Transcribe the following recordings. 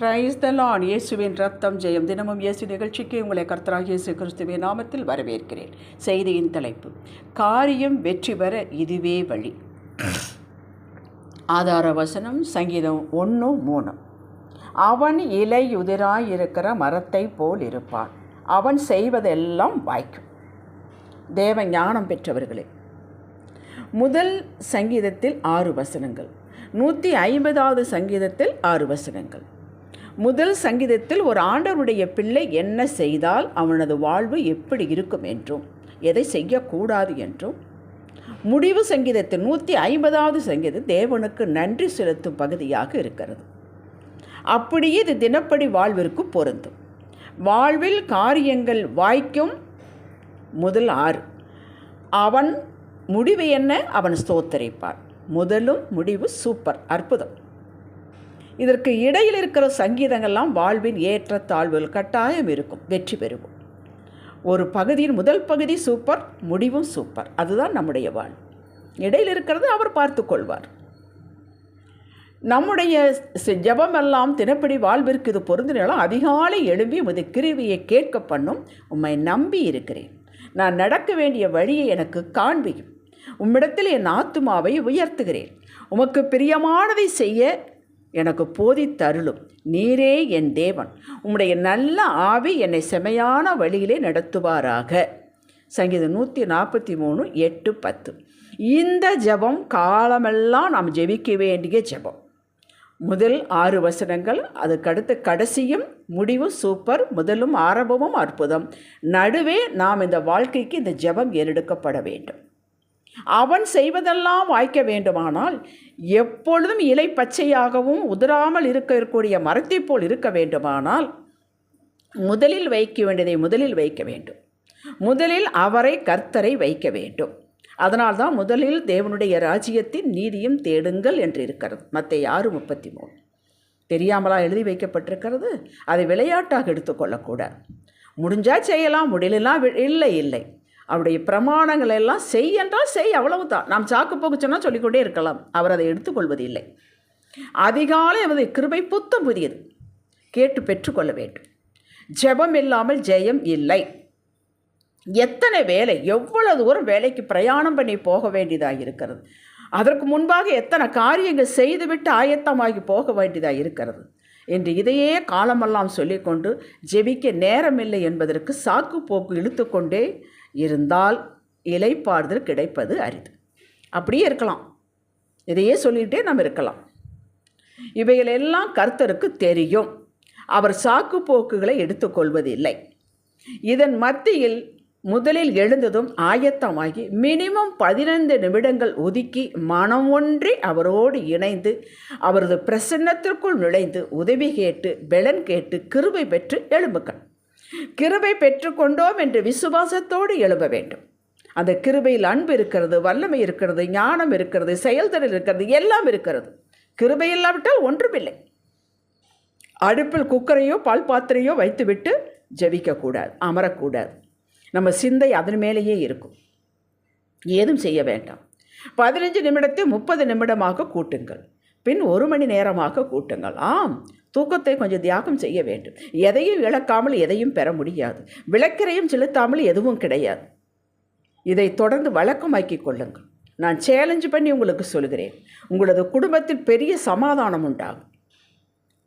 Praise the Lord இயேசுவின் ரத்தம் ஜெயம். தினமும் இயேசு நிகழ்ச்சிக்கு உங்களை கர்த்தராக இயேசு கிறிஸ்துவின் நாமத்தில் வரவேற்கிறேன். செய்தியின் தலைப்பு காரியம் வெற்றி பெற இதுவே வழி. ஆதார வசனம் சங்கீதம் ஒன்று மூணு. அவன் இலையுதிராய் இருக்கிற மரத்தை போல் இருப்பான். அவன் செய்வதெல்லாம் வாய்க்கும். தேவ ஞானம் பெற்றவர்களே முதல் சங்கீதத்தில் ஆறு வசனங்கள் நூற்றி ஐம்பதாவது சங்கீதத்தில் ஆறு வசனங்கள். முதல் சங்கீதத்தில் ஒரு ஆண்டவருடைய பிள்ளை என்ன செய்தால் அவனது வாழ்வு எப்படி இருக்கும் என்றும் எதை செய்யக்கூடாது என்றும். முடிவு சங்கீதத்தில் நூற்றி ஐம்பதாவது சங்கீதம் தேவனுக்கு நன்றி செலுத்தும் பகுதியாக இருக்கிறது. அப்படியே இது தினப்படி வாழ்விற்கு பொருந்தும். வாழ்வில் காரியங்கள் வாய்க்கும் முதல் ஆறு. அவன் முடிவு என்ன? அவன் ஸ்தோத்தரிப்பார் முதலும் முடிவு சூப்பர் அற்புதம். இதற்கு இடையில் இருக்கிற சங்கீதங்கள்லாம் வாழ்வின் ஏற்ற தாழ்வுகள் கட்டாயம் இருக்கும். வெற்றி பெறுவோம். ஒரு பகுதியின் முதல் பகுதி சூப்பர் முடிவும் சூப்பர். அதுதான் நம்முடைய வாழ். இடையில் இருக்கிறது அவர் பார்த்து கொள்வார். நம்முடைய ஜபமெல்லாம் தினப்படி வாழ்விற்கு இது பொருந்தினாலும் அதிகாலை எழும்பி உமது கிருவியை கேட்க பண்ணும் உம்மை நம்பி இருக்கிறேன். நான் நடக்க வேண்டிய வழியை எனக்கு காண்பியும். உம்மிடத்தில் என் ஆத்துமாவை உயர்த்துகிறேன். உமக்கு பிரியமானதை செய்ய எனக்கு போதித்தருளும் நீரே என் தேவன். உம்முடைய நல்ல ஆவி என்னை செமையான வழியிலே நடத்துவாராக. சங்கீதம் நூற்றி நாற்பத்தி மூணு எட்டு பத்து. இந்த ஜெபம் காலமெல்லாம் நாம் ஜெபிக்க வேண்டிய ஜெபம். முதல் ஆறு வசனங்கள் அதுக்கடுத்து கடைசியும் முடிவும் சூப்பர் முதலும் ஆரம்பமும் அற்புதம். நடுவே நாம் இந்த வாழ்க்கைக்கு இந்த ஜெபம் ஏறெடுக்கப்பட வேண்டும். அவன் செய்வதெல்லாம் வாய்க்க வேண்டுமானால் எப்பொழுதும் இலை பச்சையாகவும் உதிராமல் இருக்கக்கூடிய மரத்தைப் போல் இருக்க வேண்டுமானால் முதலில் வைக்க வேண்டியதை முதலில் வைக்க வேண்டும். முதலில் அவரை கர்த்தரை வைக்க வேண்டும். அதனால்தான் முதலில் தேவனுடைய ராஜ்யத்தின் நீதியும் தேடுங்கள் என்று இருக்கிறது. மற்ற ஆறு முப்பத்தி மூணு தெரியாமலா எழுதி வைக்கப்பட்டிருக்கிறது? அதை விளையாட்டாக எடுத்துக்கொள்ளக்கூடாது. முடிஞ்சால் செய்யலாம் முடியலாம் இல்லை இல்லை. அவருடைய பிரமாணங்கள் எல்லாம் செய் என்றால் செய் அவ்வளவுதான். நாம் சாக்கு போக்கு சொன்னால் சொல்லிக்கொண்டே இருக்கலாம். அவர் அதை எடுத்துக்கொள்வது இல்லை அதிகாலை அவரது கிருபை புத்தம் புதியது. கேட்டு பெற்றுக்கொள்ள வேண்டும். ஜெபம் இல்லாமல் ஜெயம் இல்லை. எத்தனை வேலை எவ்வளவு தூரம் வேலைக்கு பிரயாணம் பண்ணி போக வேண்டியதாக இருக்கிறது. அதற்கு முன்பாக எத்தனை காரியங்கள் செய்துவிட்டு ஆயத்தமாகி போக வேண்டியதாக இருக்கிறது. என்று இதையே காலமெல்லாம் சொல்லிக்கொண்டு ஜெபிக்க நேரமில்லை என்பதற்கு சாக்கு போக்கு இழுத்துக்கொண்டே இருந்தால் இலைப்பாறுதல் கிடைப்பது அரிது. அப்படியே இருக்கலாம். இதையே சொல்லிகிட்டே நம்ம இருக்கலாம். இவைகளெல்லாம் கர்த்தருக்கு தெரியும். அவர் சாக்கு போக்குகளை எடுத்துக்கொள்வதில்லை. இதன் மத்தியில் முதலில் எழுந்ததும் ஆயத்தமாகி மினிமம் பதினைந்து நிமிடங்கள் ஒதுக்கி மனம் ஒன்றி அவரோடு இணைந்து அவரது பிரசன்னத்திற்குள் நுழைந்து உதவி கேட்டு பெலன் கேட்டு கிருபை பெற்று எழும்புக்கள் கிருபை பெற்றுக்கொண்டோம் என்று விசுவாசத்தோடு எழுப வேண்டும். அந்த கிருபையில் அன்பு இருக்கிறது வல்லமை இருக்கிறது ஞானம் இருக்கிறது செயல்திறன் இருக்கிறது எல்லாம் இருக்கிறது. கிருபை இல்லாவிட்டால் ஒன்றுமில்லை. அடுப்பில் குக்கரையோ பால் பாத்திரையோ வைத்துவிட்டு ஜபிக்கக்கூடாது அமரக்கூடாது. நம்ம சிந்தை அதன் மேலேயே இருக்கும். ஏதும் செய்ய வேண்டாம். பதினஞ்சு நிமிடத்தை முப்பது நிமிடமாக கூட்டுங்கள். பின் ஒரு மணி நேரமாக கூட்டுங்கள். ஆம். தூக்கத்தை கொஞ்சம் தியாகம் செய்ய வேண்டும். எதையும் இழக்காமல் எதையும் பெற முடியாது. விளக்கரையும் செலுத்தாமல் எதுவும் கிடையாது. இதை தொடர்ந்து வழக்கமாக்கி கொள்ளுங்கள். நான் சேலஞ்ச் பண்ணி உங்களுக்கு சொல்கிறேன். உங்களது குடும்பத்தில் பெரிய சமாதானம் உண்டாகும்.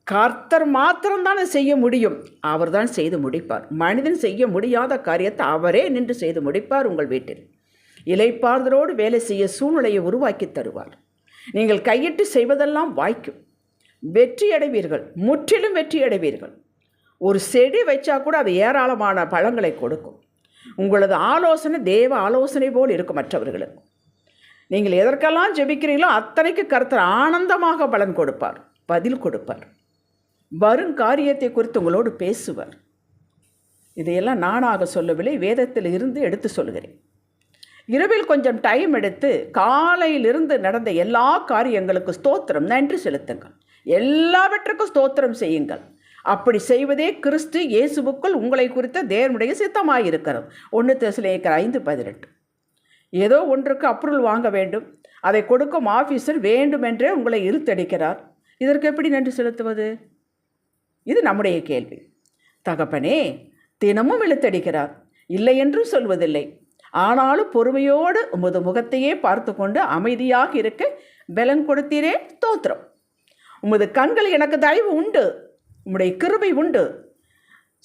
கர்த்தர் மாத்திரம்தான் செய்ய முடியும். அவர் தான் செய்து முடிப்பார். மனிதன் செய்ய முடியாத காரியத்தை அவரே நின்று செய்து முடிப்பார் உங்கள் வீட்டில். இலைப்பாறுதலோடு வேலை செய்ய சூழ்நிலையை உருவாக்கி தருவார். நீங்கள் கையிட்டு செய்வதெல்லாம் வாய்க்கும். வெற்றியடைவீர்கள். முற்றிலும் வெற்றியடைவீர்கள். ஒரு செடி வச்சா கூட அது ஏராளமான பழங்களை கொடுக்கும். உங்களது ஆலோசனை தேவ ஆலோசனை போல் இருக்கும் மற்றவர்களுக்கு. நீங்கள் எதற்கெல்லாம் ஜெபிக்கிறீங்களோ அத்தனைக்கு கருத்தர் ஆனந்தமாக பலன் கொடுப்பார் பதில் கொடுப்பார். வரும் காரியத்தை குறித்து உங்களோடு பேசுவார். இதையெல்லாம் நானாக சொல்லவில்லை வேதத்தில் இருந்து எடுத்து சொல்கிறேன் இரவில் கொஞ்சம் டைம் எடுத்து காலையிலிருந்து நடந்த எல்லா காரியங்களுக்கு ஸ்தோத்திரம் நன்றி செலுத்துங்கள். எல்லாவற்றுக்கும் ஸ்தோத்திரம் செய்யுங்கள். அப்படி செய்வதே கிறிஸ்து இயேசுவுக்குள் உங்களை குறித்த தேவனுடைய சித்தமாக இருக்கிறது ஒன்று தேசிலேக்கர் ஐந்து பதினெட்டு. ஏதோ ஒன்றுக்கு அப்ரூவல் வாங்க வேண்டும். அதை கொடுக்கும் ஆஃபீஸர் வேண்டுமென்றே உங்களை இழுத்தடிக்கிறார் இதற்கு எப்படி நன்றி செலுத்துவது? இது நம்முடைய கேள்வி. தகப்பனே தினமும் இழுத்தடிக்கிறார். இல்லை என்றும் சொல்வதில்லை. ஆனாலும் பொறுமையோடு உமது முகத்தையே பார்த்து கொண்டு அமைதியாக இருக்க பலன் கொடுத்தீரே தோத்திரம் உமது கண்கள் எனக்கு தயவு உண்டு. உம்முடைய கிருபை உண்டு.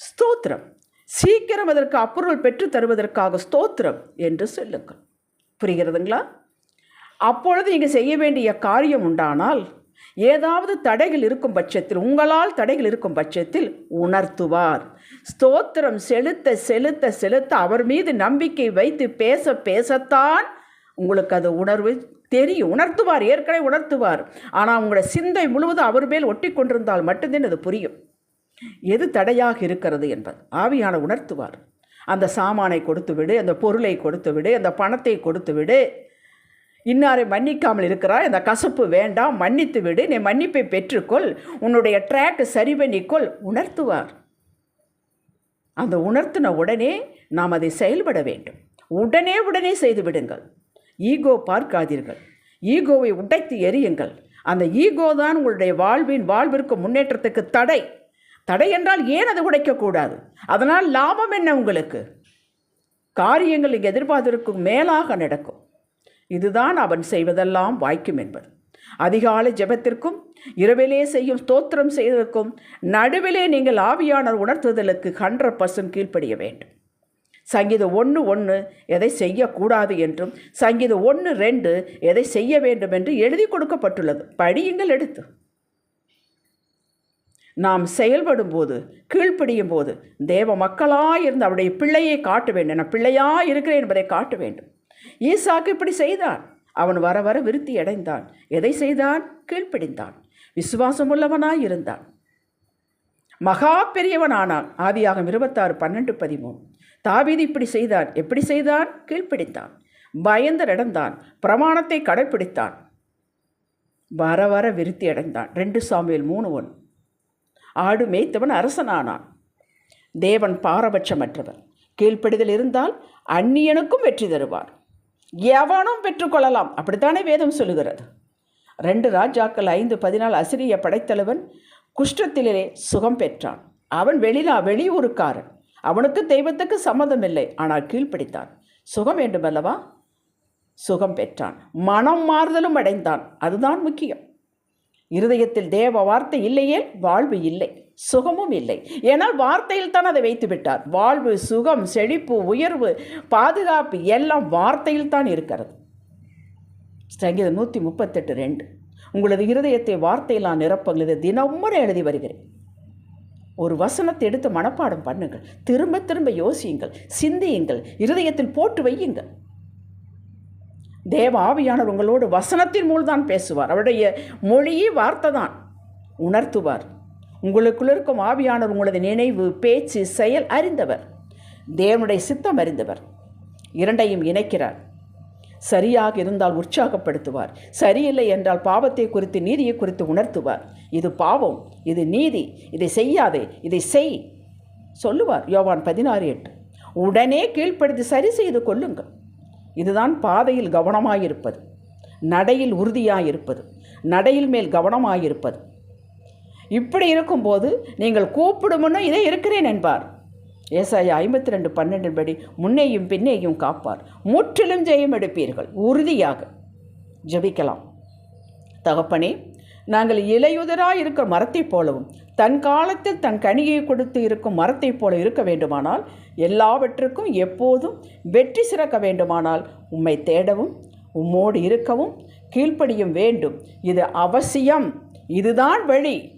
ஸ்தோத்திரம். சீக்கிரம் அதற்கு அப்பொருள் பெற்று தருவதற்காக ஸ்தோத்திரம் என்று சொல்லுங்கள். புரிகிறதுங்களா? அப்பொழுது நீங்கள் செய்ய வேண்டிய காரியம் உண்டானால் ஏதாவது தடைகள் இருக்கும் பட்சத்தில் உங்களால் தடைகள் இருக்கும் பட்சத்தில் உணர்த்துவார். ஸ்தோத்திரம் செலுத்த செலுத்த செலுத்த அவர் மீது நம்பிக்கை வைத்து பேச பேசத்தான் உங்களுக்கு அது உணர்வு தெரியும் உணர்த்துவார் ஏற்கனவே உணர்த்துவார். ஆனால் உங்களோட சிந்தை முழுவதும் அவர் மேல் ஒட்டி கொண்டிருந்தால் மட்டும்தான் அது புரியும். எது தடையாக இருக்கிறது என்பது. ஆவியான உணர்த்துவார். அந்த சாமானை கொடுத்து விடு அந்த பொருளை கொடுத்து விடு அந்த பணத்தை கொடுத்து விடு. இன்னாரை மன்னிக்காமல் இருக்கிறாய்? அந்த கசப்பு வேண்டாம் மன்னித்து விடு. நீ மன்னிப்பை பெற்றுக்கொள். உன்னுடைய ட்ராக் சரி பண்ணிக்கொள் உணர்த்துவார். அந்த உணர்த்தின உடனே நாம் அதை செயல்பட வேண்டும். உடனே உடனே செய்து விடுங்கள். ஈகோ பார்க்காதீர்கள். ஈகோவை உடைத்து எரியுங்கள் அந்த ஈகோ தான் உங்களுடைய வாழ்வின் வாழ்விற்கு முன்னேற்றத்துக்கு தடை. தடை என்றால் ஏன் அதை உடைக்கக்கூடாது அதனால் லாபம் என்ன உங்களுக்கு? காரியங்கள் இங்கே எதிர்பார்த்திருக்கும் மேலாக நடக்கும். இதுதான் அவன் செய்வதெல்லாம் வாய்க்கும் என்பது. அதிகாலை ஜெபத்திற்கும் இரவிலே செய்யும் ஸ்தோத்திரம் செய்வதற்கும் நடுவிலே நீங்கள் ஆவியானர் உணர்த்துதலுக்கு ஹண்ட்ரட் பர்சன்ட் கீழ்ப்படிய வேண்டும். சங்கீதம் ஒன்று ஒன்று எதை செய்யக்கூடாது என்றும் சங்கீதம் ஒன்று ரெண்டு எதை செய்ய வேண்டும் என்று எழுதி கொடுக்கப்பட்டுள்ளது. படியுங்கள் எடுத்து. நாம் செயல்படும் போது கீழ்ப்படியும் போது தேவ மக்களாக இருந்து அவருடைய பிள்ளையை காட்ட வேண்டும். நான் பிள்ளையாக இருக்கிறேன் என்பதை காட்ட வேண்டும். ஈசாக்கு இப்படி செய்தான். அவன் வர வர விருத்தி அடைந்தான். எதை செய்தான்? கீழ்ப்பிடிந்தான். விசுவாசமுள்ளவனாய் இருந்தான். மகா பெரியவன் ஆனான் ஆதியாகம் இருபத்தாறு பன்னெண்டு பதிமூணு. தாவீது இப்படி செய்தான். எப்படி செய்தான்? கீழ்ப்பிடித்தான். பயந்து நடந்தான் பிரமாணத்தை கடைப்பிடித்தான். வர வர விருத்தி அடைந்தான். ரெண்டு சாமியில் மூணு ஒன் ஆடு மேய்த்தவன் அரசனானான். தேவன் பாரபட்சமற்றவர். கீழ்ப்படிதல் இருந்தால் அந்நியனுக்கும் வெற்றி தருவார். எவனும் பெற்றுக்கொள்ளலாம் அப்படித்தானே வேதம் சொல்லுகிறது. ரெண்டு ராஜாக்கள் ஐந்து பதினாலு அசிரிய படைத்தலைவன் குஷ்டத்திலே சுகம் பெற்றான். அவன் வெளிநா வெளியூருக்காரன். அவனுக்கு தெய்வத்துக்கு சம்மதம் இல்லை ஆனால் கீழ்ப்பிடித்தான். சுகம் வேண்டுமல்லவா? சுகம் பெற்றான். மனம் மாறுதலும் அடைந்தான். அதுதான் முக்கியம். இருதயத்தில் தேவ வார்த்தை இல்லையே வாழ்வு இல்லை. சுகமும் இல்லை. ஏன்னால் வார்த்தையில் தான் அதை வைத்து விட்டார். வாழ்வு சுகம் செழிப்பு உயர்வு பாதுகாப்பு எல்லாம் வார்த்தையில் தான் இருக்கிறது. சங்கீதம் நூற்றி முப்பத்தெட்டு ரெண்டு. உங்களது இருதயத்தை வார்த்தையெல்லாம் நிரப்புங்கள் தினமுறை எழுதி வருகிறேன். ஒரு வசனத்தை எடுத்து மனப்பாடம் பண்ணுங்கள். திரும்ப திரும்ப யோசியுங்கள். சிந்தியுங்கள். இருதயத்தில் போட்டு வையுங்கள். தேவ ஆவியானவர் உங்களோடு வசனத்தின் மூல்தான் பேசுவார். அவருடைய மொழியே வார்த்தை தான். உணர்த்துவார். உங்களுக்குள் இருக்கும் ஆவியானவர் உங்களது நினைவு பேச்சு செயல் அறிந்தவர். தேவனுடைய சித்தம் அறிந்தவர். இரண்டையும் இணைக்கிறார். சரியாக இருந்தால் உற்சாகப்படுத்துவார். சரியில்லை என்றால் பாவத்தை குறித்து நீதியை குறித்து உணர்த்துவார். இது பாவம் இது நீதி இதை செய்யாதே இதை செய் சொல்லுவார் யோவான் பதினாறு எட்டு. உடனே கீழ்ப்படுத்தி சரி செய்து கொள்ளுங்கள். இதுதான் பாதையில் கவனமாயிருப்பது. நடையில் உறுதியாயிருப்பது. நடையில் மேல் கவனமாயிருப்பது. இப்படி இருக்கும்போது நீங்கள் கூப்பிடுமுன்னு இதே இருக்கிறேன் என்பார். ஏசாயா ஐம்பத்தி ரெண்டு பன்னெண்டின்படி முன்னேயும் பின்னேயும் காப்பார். முற்றிலும் ஜெயம் எடுப்பீர்கள். உறுதியாக ஜபிக்கலாம். தகப்பனே நாங்கள் இலையுதராக இருக்கிற மரத்தைப் போலவும் தன் காலத்தில் தன் கனியை கொடுத்து இருக்கும் மரத்தைப் போல இருக்க வேண்டுமானால் எல்லாவற்றுக்கும் எப்போதும் வெற்றி சிறக்க வேண்டுமானால் உம்மை தேடவும் உம்மோடு இருக்கவும் கீழ்ப்படியும் வேண்டும். இது அவசியம். இதுதான் வழி.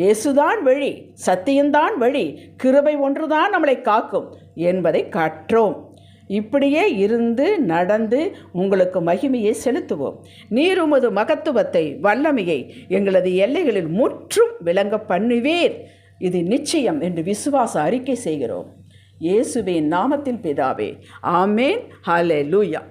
இயேசுதான் வழி சத்தியம்தான் வழி கிருபை ஒன்றுதான் நம்மளை காக்கும் என்பதை கற்றோம். இப்படியே இருந்து நடந்து உங்களுக்கு மகிமையை செலுத்துவோம். நீர் உமது மகத்துவத்தை வல்லமையை எங்களது எல்லைகளில் முற்றும் விளங்க பண்ணுவீர். இது நிச்சயம் என்று விசுவாச அறிக்கை செய்கிறோம். இயேசுவின் நாமத்தில் பிதாவே ஆமேன். ஹலே லூயா